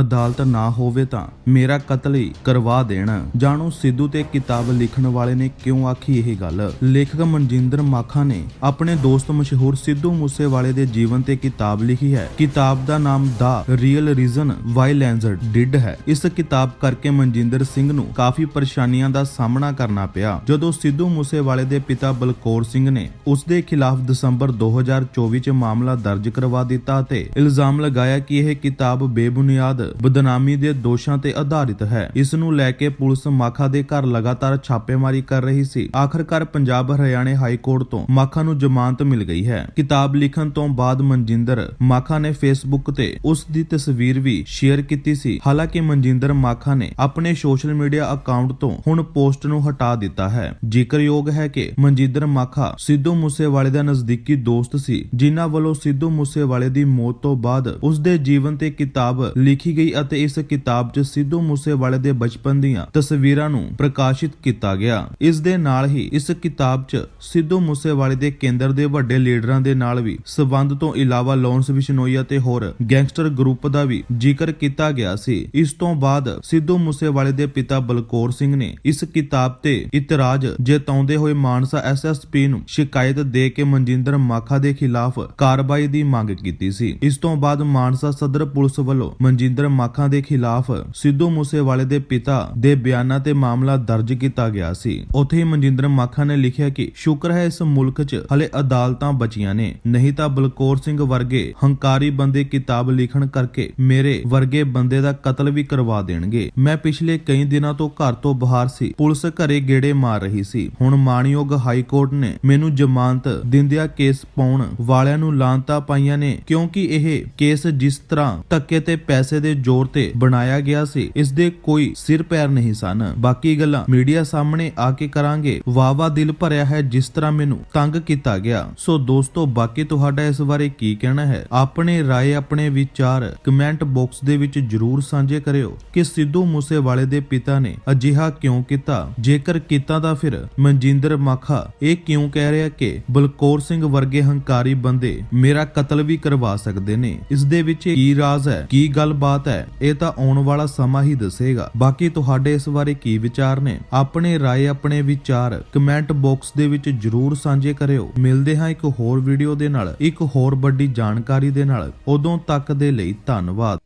ਅਦਾਲਤ ਨਾ ਹੋਵੇ ਤਾਂ ਮੇਰਾ ਕਤਲ ਹੀ ਕਰਵਾ ਦੇਣ। ਜਾਣੋ ਸਿੱਧੂ ਤੇ ਕਿਤਾਬ ਲਿਖਣ ਵਾਲੇ ਨੇ ਕਿਉਂ ਆਖੀ ਇਹ ਗੱਲ? ਲੇਖਕ ਮਨਜਿੰਦਰ ਮਾਖਾ ਨੇ ਆਪਣੇ ਦੋਸਤ ਮਸ਼ਹੂਰ ਸਿੱਧੂ ਮੂਸੇਵਾਲੇ ਦੇ ਜੀਵਨ ਤੇ ਕਿਤਾਬ ਲਿਖੀ ਹੈ। ਕਿਤਾਬ ਦਾ ਨਾਮ ਦਾ real reason why Lenzer did ਹੈ। ਇਸ ਕਿਤਾਬ ਕਰਕੇ ਮਨਜਿੰਦਰ ਸਿੰਘ ਨੂੰ ਕਾਫੀ ਪਰੇਸ਼ਾਨੀਆਂ ਦਾ ਸਾਹਮਣਾ ਕਰਨਾ ਪਿਆ। ਜਦੋਂ ਸਿੱਧੂ ਮੂਸੇਵਾਲੇ ਦੇ ਪਿਤਾ ਬਲਕੌਰ ਸਿੰਘ ਨੇ ਉਸ ਦੇ ਖਿਲਾਫ ਦਸੰਬਰ 2024 ਚ ਮਾਮਲਾ ਦਰਜ ਕਰਵਾ ਦਿੱਤਾ ਤੇ ਇਲਜ਼ਾਮ ਲਗਾਇਆ ਕਿ ਇਹ ਕਿਤਾਬ ਬੇਬੁਨਿਆਦ ਬਦਨਾਮੀ ਦੇ ਦੋਸ਼ਾਂ ਤੇ ਆਧਾਰਿਤ ਹੈ। ਇਸ ਨੂੰ ਲੈ ਕੇ ਪੁਲਿਸ ਮਾਖਾ ਦੇ ਘਰ ਲਗਾਤਾਰ ਛਾਪੇਮਾਰੀ ਕਰ ਰਹੀ ਸੀ। ਆਖਰਕਾਰ ਪੰਜਾਬ ਹਰਿਆਣੇ ਹਾਈ ਕੋਰਟ ਤੋਂ ਮਾਖਾ ਨੂੰ ਜ਼ਮਾਨਤ ਮਿਲ ਗਈ ਹੈ। ਕਿਤਾਬ ਲਿਖਣ ਤੋਂ ਬਾਅਦ ਮਨਜਿੰਦਰ ਮਾਖਾ ਨੇ ਫੇਸਬੁੱਕ ਤੇ ਉਸ ਦੀ ਤਸਵੀਰ ਵੀ ਸ਼ੇਅਰ ਕੀਤੀ ਸੀ। ਹਾਲਾਂਕਿ ਮਨਜਿੰਦਰ ਮਾਖਾ ਨੇ ਆਪਣੇ ਸੋਸ਼ਲ ਮੀਡੀਆ ਅਕਾਊਂਟ ਤੋਂ ਹੁਣ ਪੋਸਟ ਨੂੰ ਹਟਾ ਦਿੱਤਾ ਹੈ। ਜ਼ਿਕਰਯੋਗ ਹੈ ਕਿ ਮਨਜਿੰਦਰ ਮਾਖਾ ਸਿੱਧੂ ਮੂਸੇਵਾਲੇ ਦਾ ਨਜ਼ਦੀਕੀ ਦੋਸਤ ਸੀ, ਜਿਨ੍ਹਾਂ ਵੱਲੋਂ ਸਿੱਧੂ ਮੂਸੇਵਾਲੇ ਦੀ ਮੌਤ ਤੋਂ ਬਾਅਦ ਉਸ ਦੇ ਜੀਵਨ ਤੇ ਕਿਤਾਬ ਲਿਖੀ ਗਈ ਅਤੇ ਇਸ ਕਿਤਾਬ 'ਚ ਸਿੱਧੂ ਮੂਸੇਵਾਲੇ ਦੇ ਬਚਪਨ ਦੀਆਂ ਤਸਵੀਰਾਂ ਨੂੰ ਪ੍ਰਕਾਸ਼ਿਤ ਕੀਤਾ ਗਿਆ। ਇਸ ਦੇ ਨਾਲ ਹੀ ਇਸ ਕਿਤਾਬ 'ਚ ਸਿੱਧੂ ਮੂਸੇਵਾਲੇ ਦੇ ਕੇਂਦਰ ਦੇ ਵੱਡੇ ਲੀਡਰਾਂ ਦੇ ਨਾਲ ਵੀ ਸਬੰਧ ਤੋਂ ਇਲਾਵਾ ਲੌਂਸ ਬਿਸ਼ਨੋਈ ਅਤੇ ਹੋਰ ਗੈਂਗਸਟਰ ਗਰੁੱਪ ਦਾ ਵੀ ਜ਼ਿਕਰ ਕੀਤਾ ਗਿਆ ਸੀ। ਇਸ ਤੋਂ ਬਾਅਦ ਸਿੱਧੂ ਮੂਸੇਵਾਲੇ ਦੇ ਪਿਤਾ ਬਲਕੌਰ ਸਿੰਘ ਨੇ ਇਸ ਕਿਤਾਬ ਤੇ ਇਤਰਾਜ਼ ਜਤਾਉਂਦੇ ਹੋਏ ਮਾਨਸਾ ਐਸਐਸਪੀ ਨੂੰ ਸ਼ਿਕਾਇਤ ਦੇ ਕੇ ਮਨਜਿੰਦਰ ਮਾਖਾ ਦੇ ਖਿਲਾਫ ਕਾਰਵਾਈ ਦੀ ਮੰਗ ਕੀਤੀ ਸੀ। ਇਸ ਤੋਂ ਬਾਅਦ ਮਾਨਸਾ ਸਦਰ ਪੁਲਿਸ ਵੱਲੋਂ ਮਨਜਿੰਦਰ ਮਾਖਾ ਦੇ ਖਿਲਾਫ ਸਿੱਧੂ ਮੂਸੇਵਾਲੇ ਦੇ ਪਿਤਾ ਦੇ ਬਿਆਨਾਂ ਤੇ ਮਾਮਲਾ ਦਰਜ ਕੀਤਾ ਗਿਆ ਸੀ ਉੱਥੇ ਹੀ ਮਨਜਿੰਦਰ ਮਾਖਾ ਨੇ ਲਿਖਿਆ ਕਿ ਸ਼ੁਕਰ ਹੈ ਇਸ ਮੁਲਕ 'ਚ ਹਲੇ ਅਦਾਲਤਾਂ ਬਚੀਆਂ ਨੇ ਨਹੀਂ ਤਾਂ ਬਲਕੌਰ ਸਿੰਘ ਵਰਗੇ ਹੰਕਾਰੀ ਬੰਦੇ ਕਿਤਾਬ ਲਿਖਣ ਕਰਕੇ ਮੇਰੇ ਵਰਗੇ ਬੰਦੇ ਦਾ ਕਤਲ ਵੀ ਕਰਵਾ ਦੇਣਗੇ ਮੈਂ ਪਿਛਲੇ ਕਈ ਦਿਨਾਂ ਤੋਂ ਘਰ ਤੋਂ ਬਾਹਰ ਸੀ ਪੁਲਿਸ ਘਰੇ ਗੇੜੇ ਮਾਰ ਰਹੀ ਸੀ ਹੁਣ ਮਾਣਯੋਗ ਹਾਈ ਕੋਰਟ ਨੇ ਮੈਨੂੰ ਜ਼ਮਾਨਤ ਦਿੰਦਿਆਂ ਕੇਸ ਪਾਉਣ ਵਾਲਿਆਂ ਨੂੰ ਲਾਂਤਾ ਪਾਈਆਂ ਨੇ ਕਿਉਂਕਿ ਇਹ ਕੇਸ ਜਿਸ ਤਰ੍ਹਾਂ ਧੱਕੇ ਤੇ ਪੈਸੇ ਦੇ ਜ਼ੋਰ ਤੇ ਬਣਾਇਆ ਗਿਆ ਸੀ। ਇਸ ਦੇ ਕੋਈ ਸਿਰ ਪੈਰ ਨਹੀਂ ਸਨ। ਬਾਕੀ ਗੱਲਾਂ ਮੀਡੀਆ ਸਾਹਮਣੇ ਆ ਕੇ ਕਰਾਂਗੇ। ਵਾਵਾ ਦਿਲ ਭਰਿਆ ਹੈ ਜਿਸ ਤਰ੍ਹਾਂ ਮੈਨੂੰ ਤੰਗ ਕੀਤਾ ਗਿਆ। ਸੋ ਦੋਸਤੋ, ਬਾਕੀ ਤੁਹਾਡਾ ਇਸ ਬਾਰੇ ਕੀ ਕਹਿਣਾ ਹੈ? ਆਪਣੇ ਰਾਏ, ਆਪਣੇ ਵਿਚਾਰ ਕਮੈਂਟ ਬਾਕਸ ਦੇ ਵਿੱਚ ਜਰੂਰ ਸਾਂਝੇ ਕਰਿਓ ਕਿ ਸਿੱਧੂ ਮੂਸੇਵਾਲੇ ਦੇ ਪਿਤਾ ਨੇ ਅਜਿਹਾ ਕਿਉਂ ਕੀਤਾ? ਜੇਕਰ ਕੀਤਾ ਤਾਂ ਫਿਰ ਮਨਜਿੰਦਰ ਮਾਖਾ ਇਹ ਕਿਉਂ ਕਹਿ ਰਿਹਾ ਕਿ ਬਲਕੌਰ ਸਿੰਘ ਵਰਗੇ ਹੰਕਾਰੀ ਬੰਦੇ ਮੇਰਾ ਕਤਲ ਵੀ ਕਰਵਾ ਸਕਦੇ ਨੇ? ਇਸ ਦੇ ਵਿੱਚ ਕੀ ਰਾਜ਼ ਹੈ? ਕੀ ਗੱਲਬਾਤ ਹੈ, ਇਹ ਤਾਂ ਆਉਣ ਵਾਲਾ ਸਮਾਂ ਹੀ ਦੱਸੇਗਾ। ਬਾਕੀ ਤੁਹਾਡੇ ਇਸ ਬਾਰੇ ਕੀ ਵਿਚਾਰ ਨੇ? ਆਪਣੇ ਰਾਏ, ਆਪਣੇ ਵਿਚਾਰ ਕਮੈਂਟ ਬਾਕਸ ਦੇ ਵਿੱਚ ਜਰੂਰ ਸਾਂਝੇ ਕਰਿਓ। ਮਿਲਦੇ ਹਾਂ ਇੱਕ ਹੋਰ ਵੀਡੀਓ ਦੇ ਨਾਲ, ਇੱਕ ਹੋਰ ਵੱਡੀ ਜਾਣਕਾਰੀ ਦੇ ਨਾਲ। ਉਦੋਂ ਤੱਕ ਦੇ ਲਈ ਧੰਨਵਾਦ।